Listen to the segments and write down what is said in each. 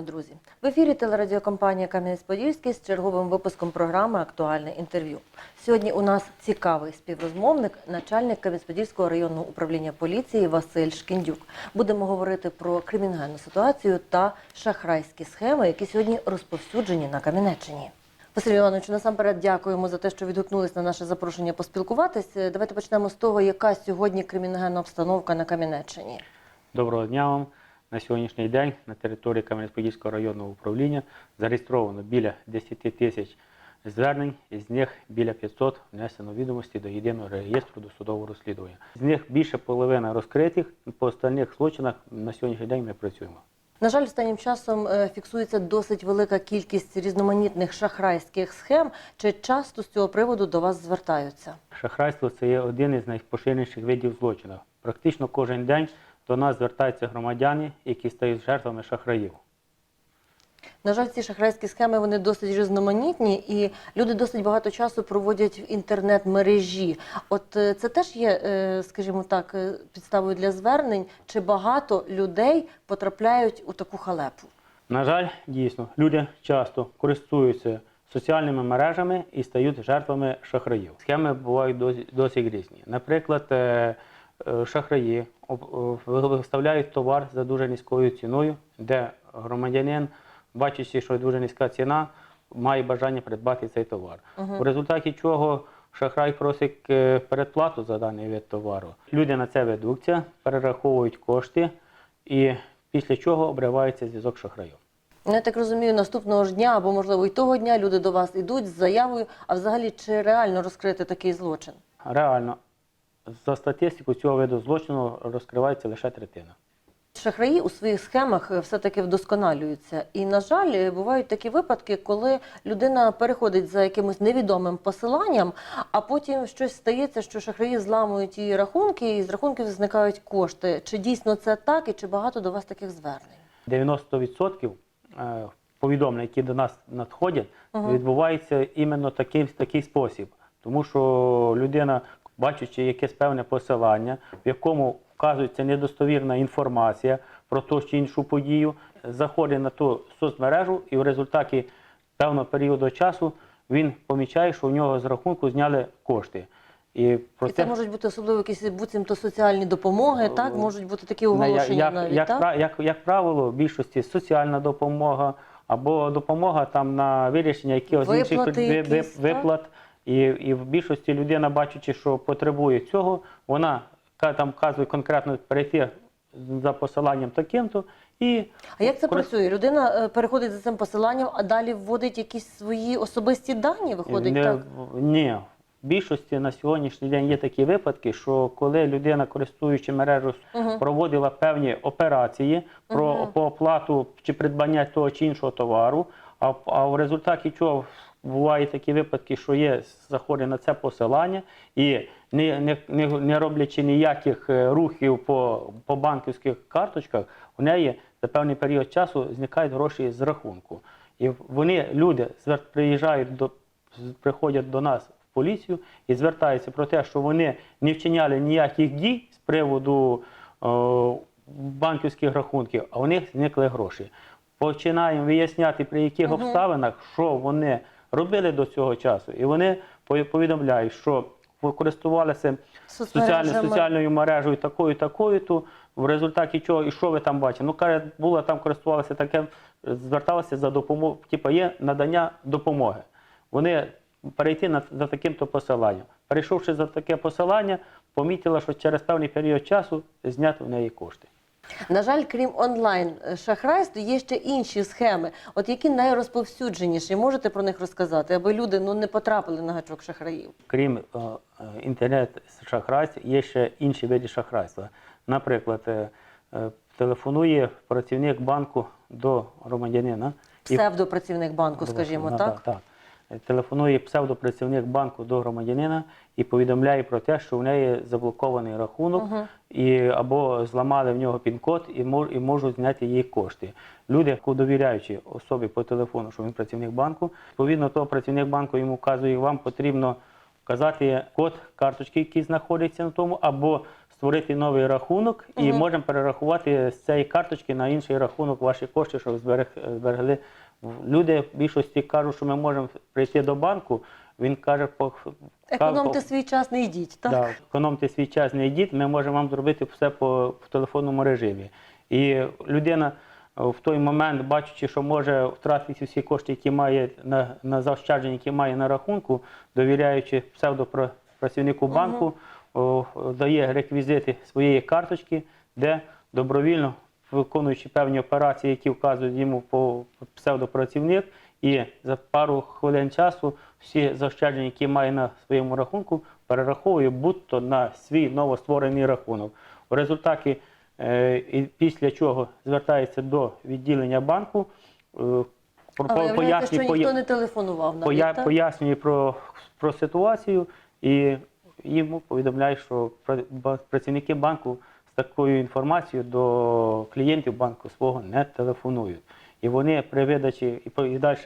Вітаємо, друзі! В ефірі телерадіокомпанія Кам'янець-Подільський з черговим випуском програми Актуальне інтерв'ю. Сьогодні у нас цікавий співрозмовник, начальник Кам'янець-Подільського районного управління поліції Василь Шкіндюк. Будемо говорити про кримінальну ситуацію та шахрайські схеми, які сьогодні розповсюджені на Кам'янеччині. Василь Іванович, насамперед дякуємо за те, що відгукнулись на наше запрошення поспілкуватись. Е, Давайте почнемо з того, яка сьогодні кримінальна обстановка на Кам'янеччині. Доброго дня вам. На сьогоднішній день на території Кам'янець-Подільського районного управління зареєстровано біля 10 тисяч звернень, із них біля 500 внесено відомості до єдиного реєстру досудового розслідування. З них більше половини розкритих, по остальних злочинах на сьогоднішній день ми працюємо. На жаль, останнім часом е, фіксується досить велика кількість різноманітних шахрайських схем. Чи часто з цього приводу до вас звертаються? Шахрайство це є один із найпоширеніших видів злочину. Практично кожен день до нас звертаються громадяни, які стають жертвами шахраїв. На жаль, ці шахрайські схеми вони досить різноманітні, і люди досить багато часу проводять в інтернет-мережі. От е, це теж є, е, скажімо так, е, підставою для звернень. Чи багато людей потрапляють у таку халепу? На жаль, дійсно, люди часто користуються соціальними мережами і стають жертвами шахраїв. Схеми бувають досить, різні. Наприклад, шахраї об- виставляють товар за дуже низькою ціною, де громадянин, бачачи, що дуже низька ціна, має бажання придбати цей товар. У результаті чого шахрай просить е, передплату за даний вид товару. Люди на це ведуться, перераховують кошти і після чого обривається зв'язок з шахраєм. Ну, Я так розумію, наступного ж дня або можливо і того дня люди до вас йдуть з заявою. А взагалі чи реально розкрити такий злочин? Реально, за статистику цього виду злочину розкривається лише третина. Шахраї у своїх схемах е, все-таки вдосконалюються. І, на жаль, е, бувають такі випадки, коли людина переходить за якимось невідомим посиланням, а потім щось стається, що шахраї зламують її рахунки, і з рахунків зникають кошти. Чи дійсно це так, і чи багато до вас таких звернень? 90% е, повідомлень, які до нас надходять, відбувається іменно таким, такий спосіб. Тому що людина, бачачи якесь певне посилання, в якому вказується недостовірна інформація про ту чи іншу подію, заходить на ту соцмережу і в результаті певного періоду часу він помічає, що у нього з рахунку зняли кошти. І про І це можуть бути особливо якісь буцімто соціальні допомоги, так? Можуть бути такі оголошення як, навіть, як, так? як, як правило, в більшості соціальна допомога або допомога там на вирішення якихось інших виплат. І, і в більшості людина, бачачи, що потребує цього, вона там вказує конкретно перейти за посиланням таким-то. І А як це корис- працює? Людина е, переходить за цим посиланням, а далі вводить якісь свої особисті дані, виходить Не- так? Ні. В більшості на сьогоднішній день є такі випадки, що коли людина, користуючи мережу, проводила певні операції про по оплату чи придбання того чи іншого товару, а, а в результаті чого бувають такі випадки, що є заходить на це посилання і не, не, не, не роблячи ніяких е, рухів по, по банківських карточках, у неї за певний період часу зникають гроші з рахунку. І вони, люди, приїжджають до приходять до нас в поліцію і звертаються про те, що вони не вчиняли ніяких дій з приводу о, банківських рахунків, а у них зникли гроші. Починаємо виясняти, при яких обставинах, що вони робили до цього часу, і вони повідомляють, що користувалися соціальною, соціальною мережею такою, такою, то в результаті чого і що ви там бачите? Ну, каже, було там користувалися таке, зверталися за допомогою, типу є надання допомоги. Вони перейти на, за таким-то посиланням. Перейшовши за таке посилання, помітила, що через певний період часу знято в неї кошти. На жаль, крім онлайн шахрайств, є ще інші схеми. От які найрозповсюдженіші, можете про них розказати, аби люди ну не потрапили на гачок шахраїв? Крім е, е, інтернет-шахрайств, є ще інші види шахрайства. Наприклад, е, е, телефонує працівник банку до громадянина. Псевдопрацівник банку, скажімо Ну, так. так. Телефонує псевдопрацівник банку до громадянина і повідомляє про те, що в неї заблокований рахунок, і, або зламали в нього пін-код і, мож, і можуть зняти її кошти. Люди, довіряючи особі по телефону, що він працівник банку, відповідно, того працівник банку йому вказує, вам потрібно вказати код карточки, який знаходиться на тому, або створити новий рахунок і Мгм. можемо перерахувати з цієї карточки на інший рахунок ваші кошти, щоб зберег- зберегли. Люди в більшості кажуть, що ми можемо прийти до банку. Він каже, по Економте свій час, не йдіть, так? Да, економте свій час, не йдіть, ми можемо вам зробити все по в телефонному режимі. І людина е, в той момент, бачачи, що може втратити всі кошти, які має на, на заощадження, які має на рахунку, довіряючи псевдопрацівнику банку, о, дає реквізити своєї карточки, де добровільно виконуючи певні операції, які вказують йому по псевдопрацівник, і за пару хвилин часу всі заощадження, які має на своєму рахунку, перераховує будь-то на свій новостворений рахунок. У результаті, е, після чого звертається до відділення банку, е, про- А виявляється, пояснює, що ніхто не телефонував навіть, поя- так? пояснює про, про ситуацію і йому повідомляє, що пра- працівники банку з такою інформацією до клієнтів банку свого не телефонують. І вони при видачі і далі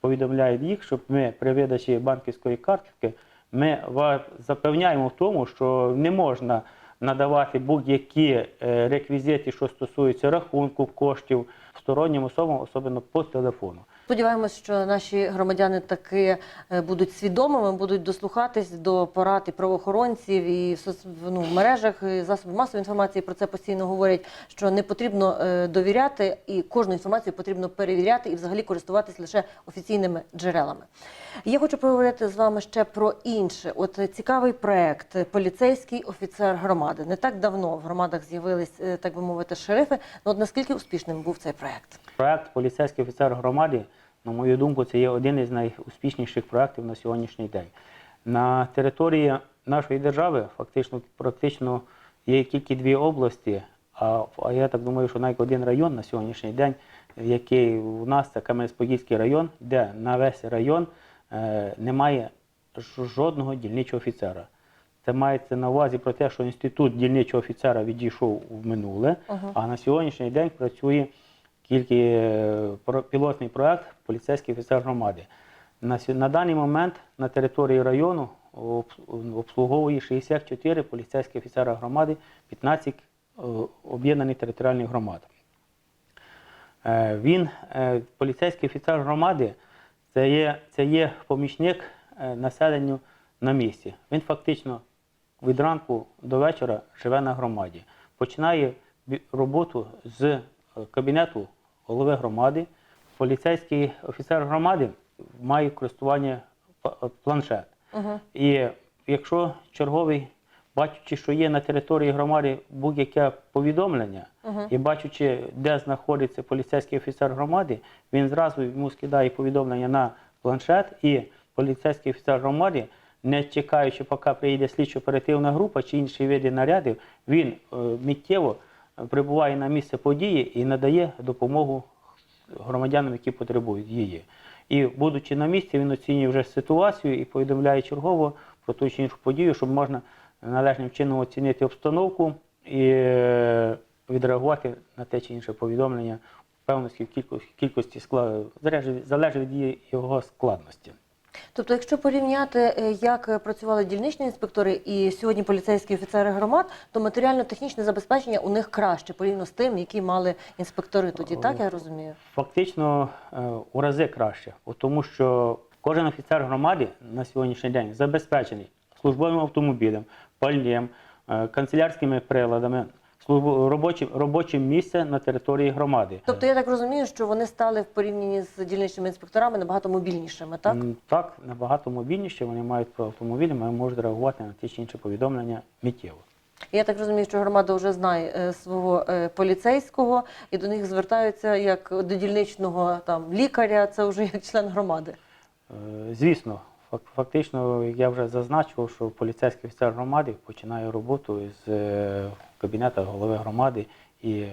повідомляють їх, щоб ми при видачі банківської картки ми вас запевняємо в тому, що не можна надавати будь-які е, реквізити, що стосуються рахунку коштів стороннім особам, особливо по телефону. Сподіваємось, що наші громадяни таки е, будуть свідомими, будуть дослухатись до порад і правоохоронців і в соц... ну, в мережах і засоби масової інформації про це постійно говорять, що не потрібно е, довіряти і кожну інформацію потрібно перевіряти і взагалі користуватись лише офіційними джерелами. Я хочу поговорити з вами ще про інше. От е, цікавий проект поліцейський офіцер громади. Не так давно в громадах з'явились, так би мовити, шерифи. Ну от наскільки успішним був цей проект? Проект поліцейський офіцер громади, на мою думку, це є один із найуспішніших проєктів на сьогоднішній день. На території нашої держави фактично практично є тільки дві області, а, а я так думаю, що навіть один район на сьогоднішній день, який у нас це Кам'янець-Подільський район, де на весь район е, немає жодного дільничого офіцера. Це мається на увазі про те, що інститут дільничого офіцера відійшов в минуле, Ага. а на сьогоднішній день працює тільки е, пілотний проект поліцейський офіцер громади. На, на даний момент на території району обслуговує 64 поліцейські офіцера громади, 15 е, об'єднаних територіальних громад. Е, Він, поліцейський офіцер громади, це є, це є помічник населенню на місці. Він фактично від ранку до вечора живе на громаді. Починає роботу з кабінету голови громади. Поліцейський офіцер громади має користування планшет. Угу. І якщо черговий, бачачи, що є на території громади будь-яке повідомлення, Мгм. і бачачи, де знаходиться поліцейський офіцер громади, він зразу йому скидає повідомлення на планшет, і поліцейський офіцер громади, не чекаючи, поки приїде слідчо-оперативна група чи інші види нарядів, він е, миттєво прибуває на місце події і надає допомогу громадянам, які потребують її. І будучи на місці, він оцінює вже ситуацію і повідомляє чергово про ту чи іншу подію, щоб можна належним чином оцінити обстановку і е, відреагувати на те чи інше повідомлення певності в кількості, кількості скла- залежить, залежить від його складності. Тобто, якщо порівняти, е, як е, працювали дільничні інспектори і сьогодні поліцейські офіцери громад, то матеріально-технічне забезпечення у них краще порівняно з тим, які мали інспектори тоді. Так я розумію? Фактично е, у рази краще, тому що кожен офіцер громади на сьогоднішній день забезпечений службовим автомобілем, пальним, е, канцелярськими приладами, робочим, робочим місцем на території громади. Тобто я так розумію, що вони стали в порівнянні з дільничними інспекторами набагато мобільнішими, так? М, Так, набагато мобільніше, вони мають про автомобілі, вони можуть реагувати на ті чи інші повідомлення миттєво. Я так розумію, що громада вже знає е, свого е, поліцейського і до них звертаються як до дільничного там лікаря, це вже як член громади. Е, Звісно, фак- фактично я вже зазначив, що поліцейський офіцер громади починає роботу з е, кабінету голови громади і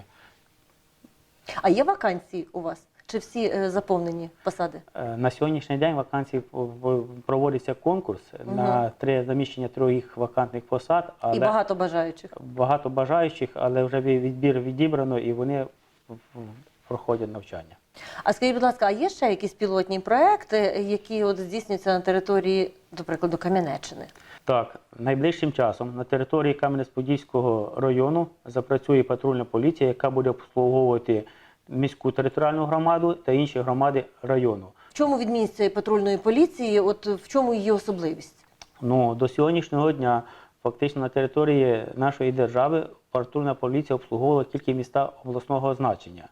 А є вакансії у вас? Чи всі е, заповнені посади? Е, На сьогоднішній день вакансії в- проводиться конкурс на три заміщення трьох вакантних посад, але І багато бажаючих. багато бажаючих, але вже ві- відбір відібрано і вони в- в- проходять навчання. А скажіть, будь ласка, а є ще якісь пілотні проекти, які от здійснюються на території, до прикладу, Кам'янеччини? Так, найближчим часом на території Кам'янець-Подільського району запрацює патрульна поліція, яка буде обслуговувати міську територіальну громаду та інші громади району. В чому відмінність цієї патрульної поліції? От в чому її особливість? Ну, до сьогоднішнього дня фактично на території нашої держави патрульна поліція обслуговувала тільки міста обласного значення.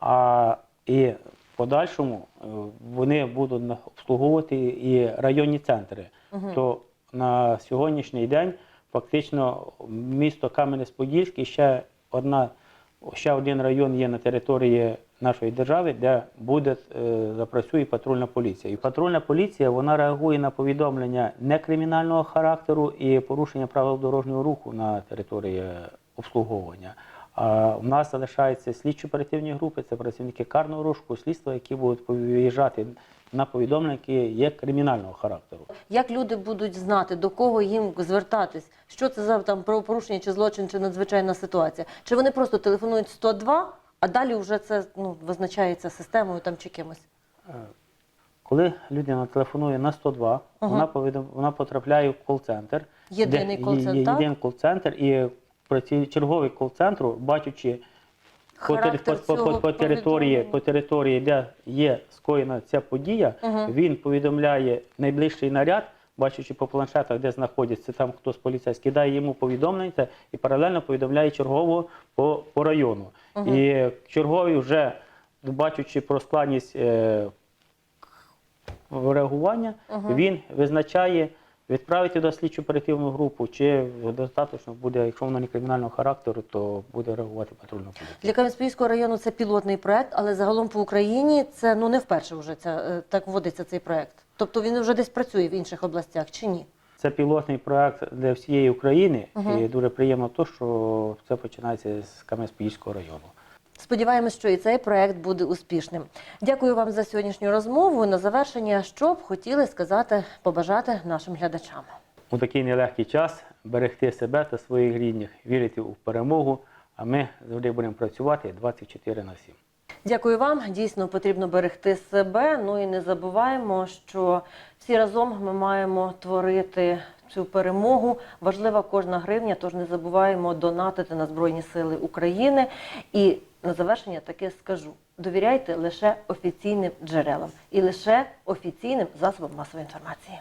А і в подальшому е, вони будуть обслуговувати і районні центри. То на сьогоднішній день фактично місто Кам'янець-Подільський ще одна. Ще один район є на території нашої держави, де буде е, запрацює патрульна поліція. І патрульна поліція вона реагує на повідомлення некримінального характеру і порушення правил дорожнього руху на території обслуговування. У нас залишаються слідчо-оперативні групи, це працівники карного розшуку, слідства, які будуть виїжджати на повідомлення, які є кримінального характеру. Як люди будуть знати, до кого їм звертатись? Що це за там правопорушення чи злочин, чи надзвичайна ситуація? Чи вони просто телефонують 102, а далі вже це ну, визначається системою там чи кимось? Коли людина телефонує на 102, вона повідом... вона потрапляє в кол-центр. Єдиний кол-центр, так? Єдиний кол-центр, і черговий кол-центру, бачучи по, по, по, по, території, по території, де є скоєна ця подія, він повідомляє найближчий наряд, бачучи по планшетах, де знаходиться там хтось поліцейський, дає йому повідомлення і паралельно повідомляє чергового по, по району. І черговий вже, бачучи про складність е, реагування, він визначає відправити до слідчу оперативну групу, чи достатньо буде, якщо воно не кримінального характеру, то буде реагувати патрульна поліція. Для Кам'янського району це пілотний проект, але загалом по Україні це ну не вперше вже ця, е, так вводиться цей проект. Тобто він вже десь працює в інших областях чи ні? Це пілотний проект для всієї України, і дуже приємно то, що це починається з Кам'янець-Подільського району. Сподіваємось, що і цей проект буде успішним. Дякую вам за сьогоднішню розмову. На завершення, що б хотіли сказати, побажати нашим глядачам. У такий нелегкий час берегти себе та своїх рідних, вірити у перемогу, а ми завжди будемо працювати 24 на 7. Дякую вам. Дійсно потрібно берегти себе. Ну і не забуваємо, що всі разом ми маємо творити цю перемогу. Важлива кожна гривня, тож не забуваємо донатити на Збройні Сили України. І на завершення таке скажу: довіряйте лише офіційним джерелам і лише офіційним засобам масової інформації.